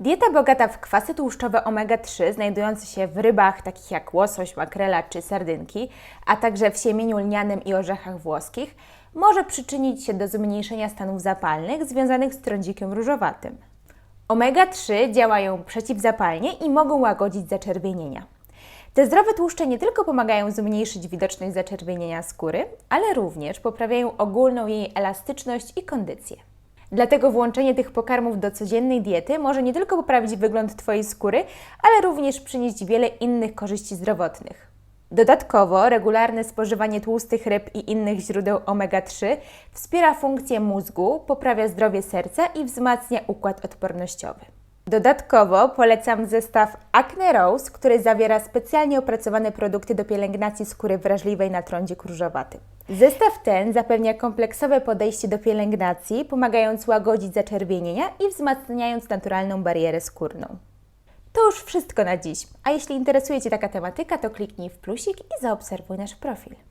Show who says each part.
Speaker 1: Dieta bogata w kwasy tłuszczowe omega-3 znajdujące się w rybach takich jak łosoś, makrela czy sardynki, a także w siemieniu lnianym i orzechach włoskich, może przyczynić się do zmniejszenia stanów zapalnych związanych z trądzikiem różowatym. Omega-3 działają przeciwzapalnie i mogą łagodzić zaczerwienienia. Te zdrowe tłuszcze nie tylko pomagają zmniejszyć widoczność zaczerwienienia skóry, ale również poprawiają ogólną jej elastyczność i kondycję. Dlatego włączenie tych pokarmów do codziennej diety może nie tylko poprawić wygląd Twojej skóry, ale również przynieść wiele innych korzyści zdrowotnych. Dodatkowo regularne spożywanie tłustych ryb i innych źródeł omega-3 wspiera funkcję mózgu, poprawia zdrowie serca i wzmacnia układ odpornościowy. Dodatkowo polecam zestaw Acne Rose, który zawiera specjalnie opracowane produkty do pielęgnacji skóry wrażliwej na trądzik różowaty. Zestaw ten zapewnia kompleksowe podejście do pielęgnacji, pomagając łagodzić zaczerwienienia i wzmacniając naturalną barierę skórną. To już wszystko na dziś. A jeśli interesuje Cię taka tematyka, to kliknij w plusik i zaobserwuj nasz profil.